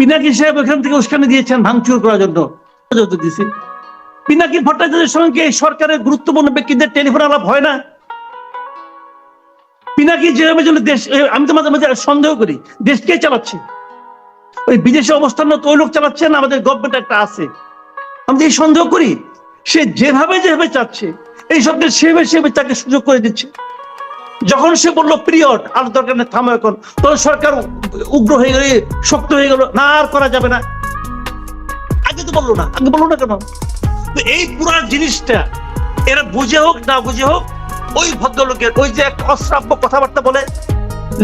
পিনাকি সাহেব ওখান থেকে উস্কানি দিয়েছেন ভাঙচুর করার জন্য। দিছে। পিনাকি ভট্টাচার্যের সঙ্গে সরকারের গুরুত্বপূর্ণ ব্যক্তিদের টেলিফোন আলাপ হয় না। পিনাকি যেভাবে জন্য দেশ আমি তো মাঝে মাঝে সন্দেহ করি, দেশ কে চালাচ্ছে? ওই বিদেশে অবস্থানরত ওই লোক চালাচ্ছে না আমাদের গভর্নমেন্ট একটা আছে? আমি তো এই সন্দেহ করি, সে যেভাবে যেভাবে চাচ্ছে, এই সবটা সেভাবে সেভাবে তাকে সুযোগ করে দিচ্ছে। যখন সে বলল পিরিয়ড আর দরকার নেই, থামো এখন। তখন সরকার উগ্র হয়ে গেল, শক্ত হয়ে গেল, না আর করা যাবে না। আগে তো বলল না, আগে বলল না কেন? এই পুরো জিনিসটা, এরা বুঝে হোক, না বুঝে হোক, ওই ভদ্রলোকের, ওই যে একটা অশ্রাব্য কথাবার্তা বলে,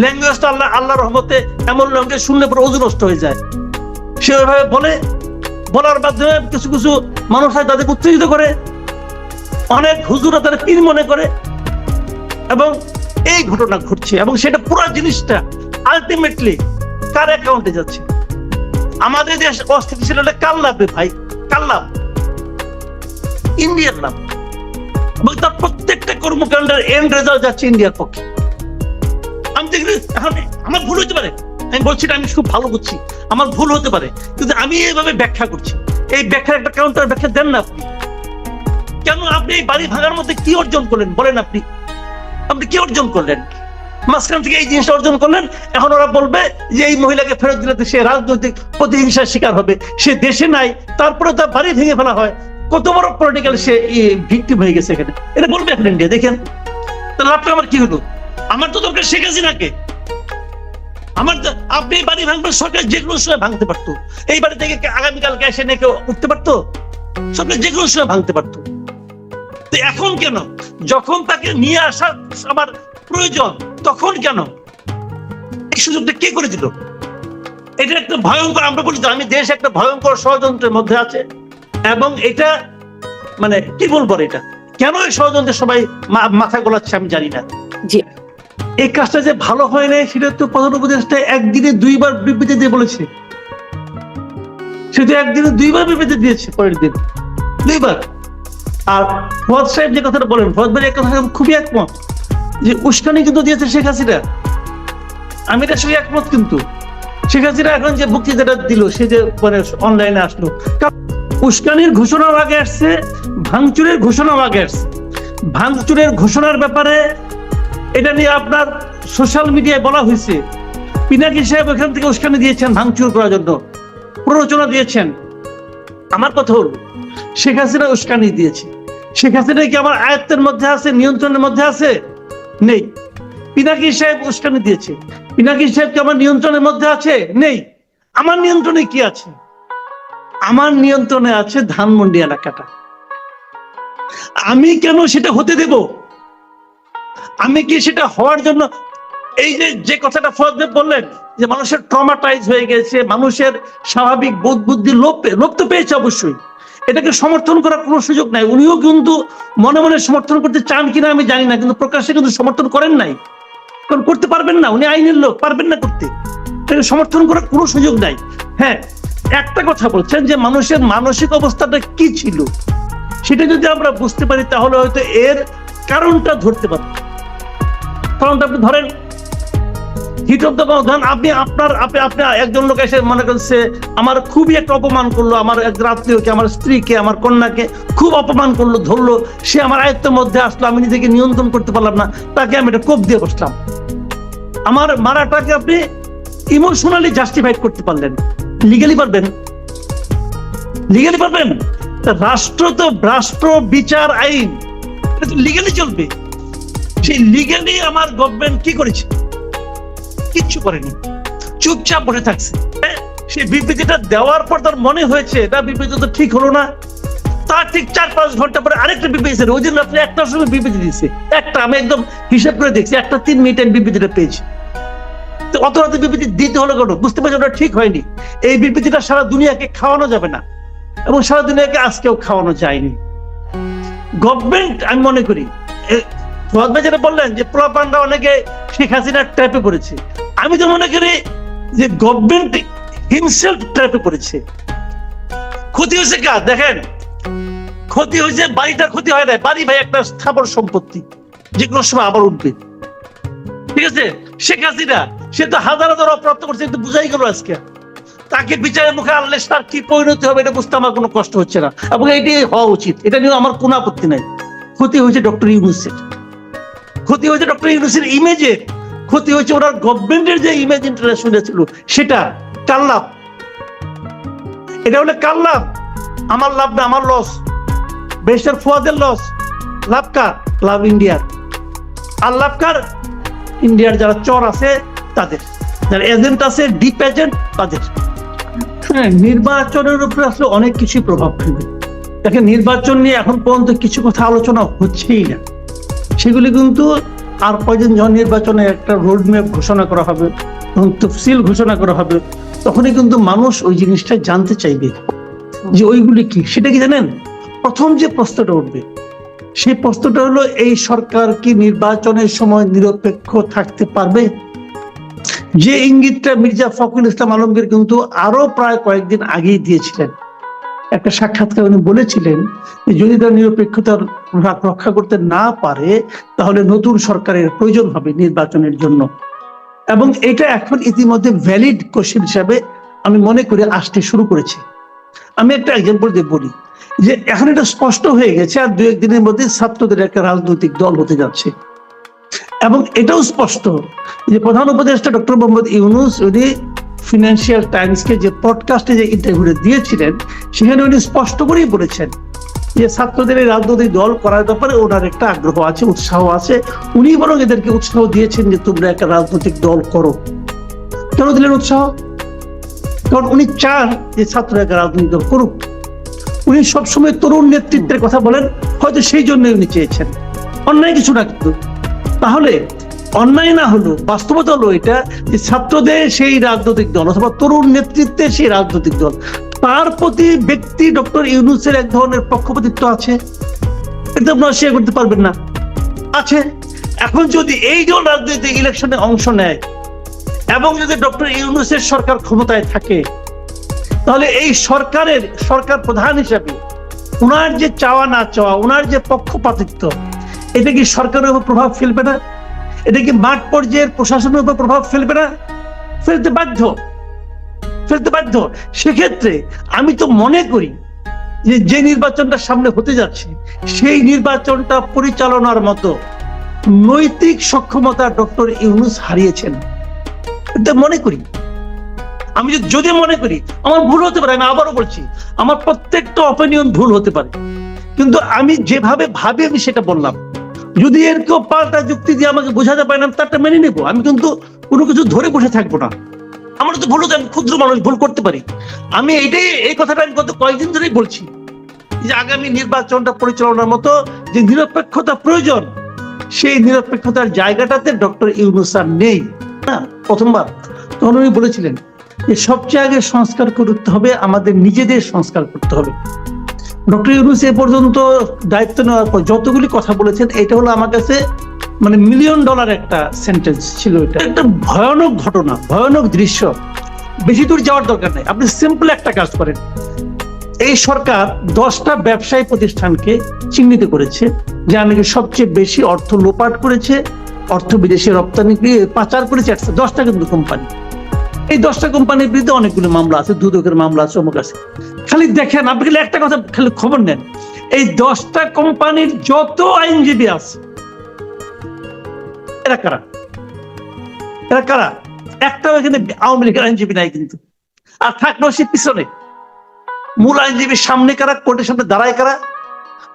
ল্যাঙ্গুয়েজটা আল্লাহ আল্লাহ রহমতে এমন ল্যাঙ্গুয়েজ শুনলে পরে ওজন নষ্ট হয়ে যায়। সে ওইভাবে বলে, বলার মাধ্যমে কিছু কিছু মানুষ হয় তাদের উত্তেজিত করে, অনেক হুজুরা তাদের পীর মনে করে, এবং এই ঘটনা ঘটছে, এবং সেটা পুরো জিনিসটা আলটিমেটলি কার অ্যাকাউন্টে যাচ্ছে? আমাদের দেশ অস্থিতিশীল হলে কার লাভ ভাই? কার লাভ ইন্ডিয়ার লাভ এবং তার প্রত্যেকটা কর্মকাণ্ডের এন্ড রেজাল্ট যাচ্ছে ইন্ডিয়ার পক্ষে। আমি দেখি আমার ভুল হতে পারে। আমি বলছি আমি খুব ভালো বুঝছি। আমার ভুল হতে পারে। কিন্তু আমি এইভাবে ব্যাখ্যা করছি। এই ব্যাখ্যার একটা কাউন্টার ব্যাখ্যা দেন না আপনি। কেন আপনি এই বাড়ি ভাঙার মধ্যে কি অর্জন করলেন? বলেন আপনি। আপনি কি অর্জন করলেন? মাঝখান থেকে এই জিনিসটা অর্জন করলেন। এখন ওরা বলবে যে এই মহিলাকে ফেরত দিলে সে রাজনৈতিক প্রতিহিংসার শিকার হবে। সে দেশে নাই তারপরে তার বাড়ি ভেঙে ফেলা হয়। কত বড় পলিটিক্যাল সে ভিক্টিম হয়ে গেছে এখানে। এটা বলবে এখন ইন্ডিয়া দেখেন। তাহলে লাভটা আমার কি হলো? আমার তো দরকার শেখ হাসিনাকে। আমার আপনি বাড়ি ভাঙবেন, সরকার যে কোনো সময় ভাঙতে পারতো। এই বাড়ি থেকে আগামীকাল এসে নিয়ে কেউ উঠতে পারতো? সরকার যে কোনো সময় ভাঙতে পারতো। এখন কেন? যখন তাকে নিয়ে আসার আমার প্রয়োজন তখন কেন? এই সুযোগটা কে করে দিল? এটা একটা ভয়ঙ্কর আমরা বলি আমি দেশ একটা ভয়ঙ্কর ষড়যন্ত্রের মধ্যে আছে এবং এটা মানে কি বলব এটা? কেন এই ষড়যন্ত্রের সবাই মাথা গোলাচ্ছে আমি জানি না। জি। এই কাজটা যে ভালো হয় নাই সেটা তো প্রধান উপদেষ্টা একদিনে দুইবার বিবৃতি দিয়ে বলেছে। সে তো একদিনে দুইবার বিবৃতি দিয়েছে পরের দিন। দুইবার। আর ফজ সাহেব যে কথাটা বলেন ফজ ভাই এক কথা খুবই একমত। যে উস্কানি কিন্তু দিয়েছে শেখ হাসিনা। আমি এটা সঙ্গে একমত কিন্তু। শেখ হাসিনা এখন যে বক্তৃতাটা দিল, সে যে মানে অনলাইনে আসলো। উস্কানির ঘোষণাও আগে আসছে, ভাঙচুরের ঘোষণাও আগে আসছে। ভাঙচুরের ঘোষণার ব্যাপারে এটা নিয়ে আপনার সোশ্যাল মিডিয়ায় বলা হয়েছে। পিনাকি সাহেব ওখান থেকে উস্কানি দিয়েছেন ভাঙচুর করার জন্য। প্ররোচনা দিয়েছেন। আমার কথা হল, শেখ হাসিনা উস্কানি দিয়েছে। শেখ হাসিনা কি আমার আয়ত্তের মধ্যে আছে, নিয়ন্ত্রণের মধ্যে আছে? নেই। পিনাকি সাহেব উস্কানি দিয়েছে। পিনাকি সাহেব কি আমার নিয়ন্ত্রণের মধ্যে আছে? নেই। আমার নিয়ন্ত্রণে কি আছে? আমার নিয়ন্ত্রণে আছে ধানমন্ডি এলাকাটা। আমি কেন সেটা হতে দেব? আমি কি সেটা হওয়ার জন্য এই যে যে কথাটা ফজদেব বললেন, যে মানুষের ট্রমাটাইজ হয়ে গেছে, মানুষের স্বাভাবিক বোধ বুদ্ধি লোপ লোপ তো পেয়েছে অবশ্যই। এটাকে সমর্থন করার কোনো সুযোগ নাই। উনিও কিন্তু মনে মনে সমর্থন করতে চান কিনা আমি জানি না, কিন্তু প্রকাশ্যে কিন্তু সমর্থন করেন নাই। কারণ করতে পারবেন না, উনি আইনের লোক, পারবেন না করতে। এটাকে সমর্থন করার কোনো সুযোগ নাই। হ্যাঁ একটা কথা বলছেন যে মানুষের মানসিক অবস্থাটা কি ছিল? সেটা যদি আমরা বুঝতে পারি, তাহলে হয়তো এর কারণটা ধরতে পারব কারণটা আপনি ধরেন ধরেন আপনি আপনার, আপনি আপনি একজন লোক এসে মনে করছে আমার খুবই একটা অপমান করল, আমার আত্মীয়কে আমার স্ত্রীকে, আমার কন্যাকে খুব অপমান করল, ধরলো, সে আমার আয়ত্তের মধ্যে আসলো, আমি নিজেকে নিয়ন্ত্রণ করতে পারলাম না, তাকে আমি একটা কোপ দিয়ে বসলাম। আমার মারাটাকে আপনি ইমোশনালি জাস্টিফাইড করতে পারলেন। লিগালি পারবেন। লিগালি পারবেন? রাষ্ট্র তো রাষ্ট্র, বিচার, আইন। এটা লিগালি চলবে। সেই লিগালি আমার গভর্নমেন্ট কি করেছে? কিচ্ছু করেনি। চুপচাপ বসে থাকছে। সেই বিবৃতিটা দেওয়ার পর তার মনে হয়েছে, এটা বিবৃতি তো ঠিক হলো না। তার ঠিক চার পাঁচ ঘণ্টা পরে আরেকটা বিবৃতি ওই দিন রাত্রে একটার সময় বিবৃতি একটা, আমি একদম হিসাব করে দেখছি, একটা তিন মিনিট আমি বিবৃতিটা পেয়েছি। অত রাতে বিবৃতি দিতে হলো কেন? বুঝতে পারছি ওটা ঠিক হয়নি। এই বিবৃতিটা সারা দুনিয়াকে খাওয়ানো যাবে না। এবং সারা দুনিয়াকে আজকেও খাওয়ানো যায়নি। গভর্নমেন্ট, আমি মনে করি ভাই যেটা বললেন যে অনেকে শেখ ট্র্যাপে পড়েছে। আমি তো মনে করি যে গভর্নমেন্ট হিমসেলফ ট্র্যাপে পড়েছে। ক্ষতি হয়েছে কার? দেখেন, ক্ষতি হয়েছে ক্ষতি হয় না বাড়ি ভাই, একটা স্থাবর সম্পত্তি। যে কোনো সময় আবার উঠবে। ঠিক আছে? শেখ হাসিনা, সে তো হাজার হাজার অপ্রাপ্ত করছে, কিন্তু বুঝাই গেল আজকে। তাকে বিচারের মুখে আনলে তার কি পরিণতি হবে, এটা বুঝতে আমার কোনো কষ্ট হচ্ছে না। এবং এটাই হওয়া উচিত। এটা নিয়ে আমার কোনো আপত্তি নাই। ক্ষতি হয়েছে ডক্টর ইউনুসের। ক্ষতি হয়েছে ডক্টর ইউনুসের ইমেজের ক্ষতি হয়েছে ওনার গভর্নমেন্টের যে ইমেজ ইন্টারন্যাশনাল ছিল, সেটা কার লাভ? এটা হলে কার লাভ? আমার লাভ না, আমার লস বেস্টার ফুয়াদের লস লাভ কার? লাভ ইন্ডিয়ার। আর লাভ কার? ইন্ডিয়ার যারা চর আছে, তাদের। যারা এজেন্ট আছে ডিপ এজেন্ট তাদের। হ্যাঁ নির্বাচনের উপরে আসলে অনেক কিছুই প্রভাব ফেলবে দেখেন, নির্বাচন নিয়ে এখন পর্যন্ত কিছু কথা আলোচনা হচ্ছেই না। সেগুলি কিন্তু আর কয়দিন যখন নির্বাচনে একটা রোড ম্যাপ ঘোষণা করা হবে এবং তফসিল ঘোষণা করা হবে, তখনই কিন্তু মানুষ ওই জিনিসটা জানতে চাইবে যে ওইগুলি কি? সেটা কি জানেন? প্রথম যে প্রশ্নটা উঠবে, সেই প্রশ্নটা হলো, এই সরকার কি নির্বাচনের সময় নিরপেক্ষ থাকতে পারবে? যে ইঙ্গিতটা মির্জা ফখরুল ইসলাম আলমগীর কিন্তু আরও প্রায় কয়েকদিন আগেই দিয়েছিলেন। একটা সাক্ষাৎকার উনি বলেছিলেন যদি তারা নিরপেক্ষতার রক্ষা করতে না পারে, তাহলে নতুন সরকারের প্রয়োজন হবে নির্বাচনের জন্য। এবং এটা এখন ইতিমধ্যে ভ্যালিড কোশ্চেন হিসাবে আমি মনে করি আসতে শুরু করেছে। আমি একটা এক্সাম্পল দিয়ে বলি যে এখন এটা স্পষ্ট হয়ে গেছে আর দু একদিনের মধ্যে ছাত্রদের একটা রাজনৈতিক দল হতে যাচ্ছে। এবং এটাও স্পষ্ট যে প্রধান উপদেষ্টা ডক্টর মোহাম্মদ ইউনুস, উনি ফিনান্সিয়াল টাইমসকে যে পডকাস্টে যে ইন্টারভিউটা দিয়েছিলেন, সেখানে উনি স্পষ্ট করেই বলেছেন যে ছাত্রদের এই রাজনৈতিক দল করার ব্যাপারে ওনার একটা আগ্রহ আছে, উৎসাহ আছে। উনি বরং এদেরকে উৎসাহ দিয়েছেন যে তোমরা একটা রাজনৈতিক দল করো। কেন দিলেন উৎসাহ? কারণ উনি চান যে ছাত্ররা একটা রাজনৈতিক দল করুক। উনি সবসময় তরুণ নেতৃত্বের কথা বলেন, হয়তো সেই জন্যই উনি চেয়েছেন। অন্যায় কিছু না কিন্তু। তাহলে অন্যায় না হলো বাস্তবতা হলো এটা যে ছাত্রদের সেই রাজনৈতিক দল অথবা তরুণ নেতৃত্বের সেই রাজনৈতিক দল, তার প্রতি ব্যক্তি ডক্টর ইউনুসের এক ধরনের পক্ষপাতিত্ব আছে? এটা আপনারা শেয়ার করতে পারবেন না। আছে। এখন যদি এই দল রাজনৈতিক ইলেকশনে অংশ নেয় এবং যদি ডক্টর ইউনুসের সরকার ক্ষমতায় থাকে, তাহলে এই সরকারের, সরকার প্রধান হিসাবে ওনার যে চাওয়া না চাওয়া ওনার যে পক্ষপাতিত্ব, এটা কি সরকারের উপর প্রভাব ফেলবে না? এটা কি মাঠ পর্যায়ের প্রশাসনের উপর প্রভাব ফেলবে না? ফেলতে বাধ্য। ফেলতে বাধ্য। সেক্ষেত্রে আমি তো মনে করি যে যে নির্বাচনটা সামনে হতে যাচ্ছে, সেই নির্বাচনটা পরিচালনার মতো নৈতিক সক্ষমতা ডক্টর ইউনুস হারিয়েছেন। মনে করি। আমি যদি- যদি মনে করি, আমার ভুল হতে পারে, আমি আবারও বলছি, আমার প্রত্যেকটা অপিনিয়ন ভুল হতে পারে। কিন্তু আমি যেভাবে ভাবি, আমি সেটা বললাম। যদি এর কেউ পাল্টা যুক্তি দিয়ে আমাকে বোঝাতে পারে না তারটা মেনে নেব। আমি কিন্তু কোনো কিছু ধরে বসে থাকব না। আমার তো ভুল আমি ক্ষুদ্র মানুষ, ভুল করতে পারি। আমি এইটাই এই কথাটা আমি গত কয়েকদিন ধরেই বলছি যে আগামী নির্বাচনটা পরিচালনার মতো যে নিরপেক্ষতা প্রয়োজন, সেই নিরপেক্ষতার জায়গাটাতে ডক্টর ইউনুসার নেই। না, প্রথমবার। তখন উনি বলেছিলেন যে সবচেয়ে আগে সংস্কার করতে হবে, আমাদের নিজেদের সংস্কার করতে হবে। ডক্টর ইউনুস এ পর্যন্ত দায়িত্ব নেওয়ার পর যতগুলি কথা বলেছেন, এটা হলো আমার কাছে মানে মিলিয়ন ডলার একটা সেন্টেন্স ছিল এটা। একটা ভয়ানক ঘটনা, ভয়ানক দৃশ্য। বেশি দূর যাওয়ার দরকার নেই। আপনি সিম্পল একটা কাজ করেন। এই সরকার দশটা ব্যবসায়ী প্রতিষ্ঠানকে চিহ্নিত করেছে, যা নাকি সবচেয়ে বেশি অর্থ লোপাট করেছে, অর্থ বিদেশে রপ্তানি, পাচার করেছে, দশটা কিন্তু কোম্পানি এই দশটা কোম্পানির বিরুদ্ধে অনেকগুলো মামলা আছে, দুদকের মামলা আছে, অমুক আছে। খালি দেখেন, আপনি খালি একটা কথা খালি খবর নেন। এই দশটা কোম্পানির যত আইনজীবী আছে, এরা কারা? এরা কারা? একটাও এখানে আওয়ামী লীগের আইনজীবী নাই কিন্তু। আর থাকলেও সে পিছনে। মূল আইনজীবীর সামনে কারা, কোর্টের সামনে দাঁড়ায় কারা?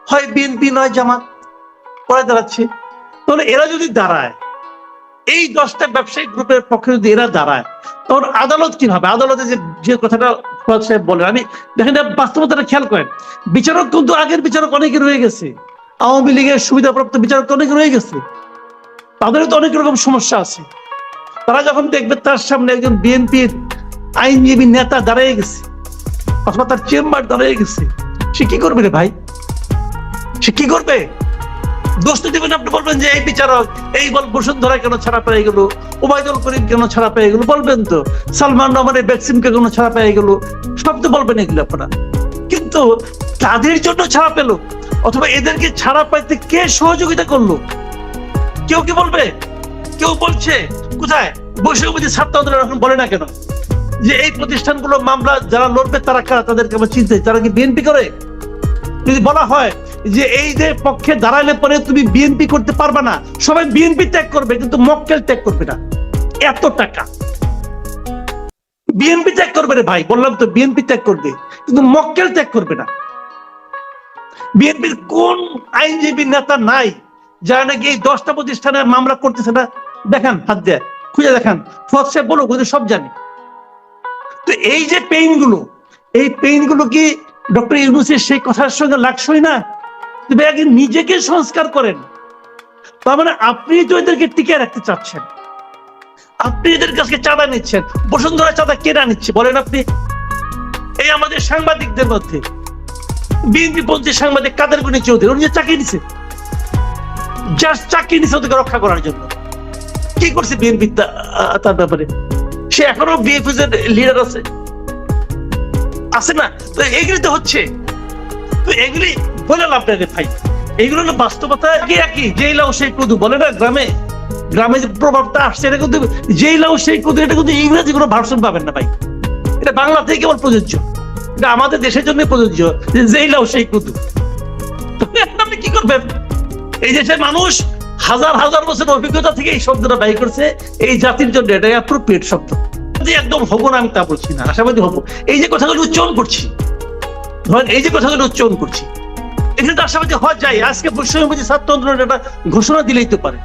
হয় বিএনপি নয়, জামাত। পরে দাঁড়াচ্ছে। তাহলে এরা যদি দাঁড়ায়, এই দশটা ব্যবসায়িক গ্রুপের পক্ষে যদি এরা দাঁড়ায় তখন আদালত কি হবে? আদালতে যে যে কথাটা ফুয়াদ সাহেব বলেন, আমি দেখেন বাস্তবতাটা খেয়াল করেন। বিচারক কিন্তু আগের বিচারক অনেকে রয়ে গেছে। আওয়ামী লীগের সুবিধাপ্রাপ্ত বিচারক অনেকে রয়ে গেছে। তাদেরও তো অনেক রকম সমস্যা আছে। তারা যখন দেখবে তার সামনে একজন বিএনপির আইনজীবী নেতা দাঁড়িয়ে গেছে, অথবা তার চেম্বার দাঁড়িয়ে গেছে, সে কি করবে রে ভাই? সে কি করবে? দেবেন আপনি বলবেন যে, এই বিচারক, এই কেন ছাড়া পেয়ে গেল? করিম কেন ছাড়া পেয়ে গেল? বলবেন তো। সালমান রহমানের ভ্যাকসিনকে কেন ছাড়া পেয়ে গেল? সব তো বলবেন এগুলো আপনারা। কিন্তু তাদের জন্য ছাড়া পেল? অথবা এদেরকে ছাড়া পাইতে কে সহযোগিতা করল? কেউ কি বলবে? কেউ বলছে, কোথায়? বৈষম্যবিধি ছাত্র আন্দোলন বলে না কেন? যে এই প্রতিষ্ঠানগুলো মামলা যারা লড়বে, তারা কারা? তাদেরকে চিনতে তারা কি বিএনপি করে? যদি বলা হয় যে এই যে পক্ষে দাঁড়াইলে পরে তুমি বিএনপি করতে পারবে না। সবাই বিএনপি ত্যাগ করবে, কিন্তু মক্কেল ত্যাগ করবে না। এত টাকা। বিএনপি ত্যাগ করবে রে ভাই, বললাম তো বিএনপি ত্যাগ করবে, কিন্তু মক্কেল ত্যাগ করবে না। বিএনপির কোন আইনজীবী নেতা নাই, যারা নাকি এই দশটা প্রতিষ্ঠানের মামলা করতেছে না? দেখান হাত দেয়, খুঁজে দেখান। ফত সাহেব বলো সব জানি। তো এই যে পেইনগুলো, এই পেইনগুলো কি ডক্টর ইউনুসের সেই কথার সঙ্গে লাগছই না? তবে আগে নিজেকে সংস্কার করেন। তার মানে আপনি তো এদেরকে টিকে রাখতে চাচ্ছেন, আপনি এদের কাছে চাঁদা নিচ্ছেন, বসুন্ধরা চাঁদা কেনা নিচ্ছে বলেন আপনি? এই আমাদের সাংবাদিকদের মধ্যে, বিএনপি পন্থী সাংবাদিক কাদের গুণী চৌধুরী, উনি চাকরি নিছে জাস্ট চাকরি নিছে ওদেরকে রক্ষা করার জন্য। কি করছে বিএনপি তার ব্যাপারে? সে এখনও এর লিডার আছে। আছে না? তো এগুলি তো হচ্ছে। তো এগুলি ভাই। হলো বাস্তবতা একই একই? যেই লাও সেই কদু, বলে না গ্রামে? গ্রামে যে প্রভাবটা আসছে এটা কিন্তু যেই লাও সেই কদু, এটা কিন্তু ইংরেজি কোনো ভার্সন পাবেন না ভাই। এটা কেবল প্রযোজ্য। এটা আমাদের দেশের জন্য প্রযোজ্য যে যেই লাও সেই কদু। আপনি কি করবেন? এই দেশের মানুষ হাজার হাজার বছর অভিজ্ঞতা থেকে এই শব্দটা ব্যয় করছে, এই জাতির জন্য এটা অ্যাপ্রোপ্রিয়েট শব্দ। একদম হব না, আমি তা বলছি না। আশাবাদী হব। এই যে কথাগুলো উচ্চারণ করছি, ধরেন এই যে কথাগুলো উচ্চারণ করছি এখানে তো আশাবাদী হওয়া যায়। আজকে বৈষম্যবাদী ছাত্র একটা ঘোষণা দিলেই তো পারে।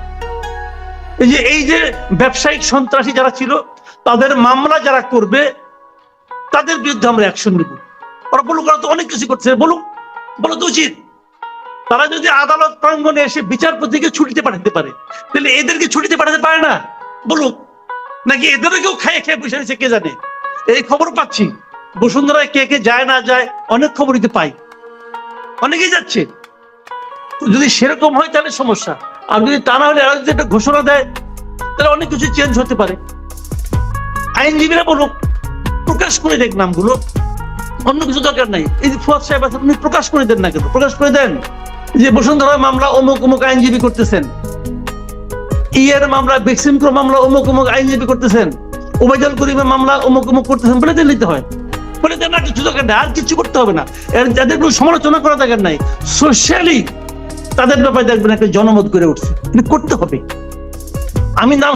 এই যে এই যে ব্যবসায়িক সন্ত্রাসী যারা ছিল, তাদের মামলা যারা করবে, তাদের বিরুদ্ধে আমরা অ্যাকশন নিব। ওরা বলুক, ওরা তো অনেক কিছু করছে। বলুক, বলো তো উচিত। তারা যদি আদালত প্রাঙ্গনে এসে বিচারপতিকে ছুটিতে পাঠাতে পারে, তাহলে এদেরকে ছুটিতে পাঠাতে পারে না? বলুক। নাকি এদেরও কেউ খাইয়ে খেয়ে বসে কে জানে? এই খবর পাচ্ছি। বসুন্ধরায় কে কে যায় না যায় অনেক খবরই তো পাই। অনেকেই যাচ্ছে। যদি সেরকম হয় তাহলে সমস্যা। আর যদি তা না হলে একটা ঘোষণা দেয়, তাহলে অনেক কিছু চেঞ্জ হতে পারে। আইনজীবীরা বলুক, প্রকাশ করে দেখ নামগুলো। অন্য কিছু দরকার নাই। এই যে ফুয়াদ সাহেব আছেন, উনি প্রকাশ করে দেন না কেন? প্রকাশ করে দেন। যে বসুন্ধরা মামলা অমুক অমুক আইনজীবী করতেছেন। ইয়ের মামলা, বেক্সিমক্রো মামলা অমুক অমুক আইনজীবী করতেছেন। ওবায়দুল করিমের মামলা অমুক অমুক করতেছেন বলে দিলে হয়। বলে দেন না, কিছু দরকার নেই, আর কিছু করতে হবে না। যাদের কোনো সমালোচনা করা দরকার নাই সোশ্যালি তাদের ব্যাপারে দেখবেন একটা জনমত করে উঠছে। করতে হবে। আমি নাম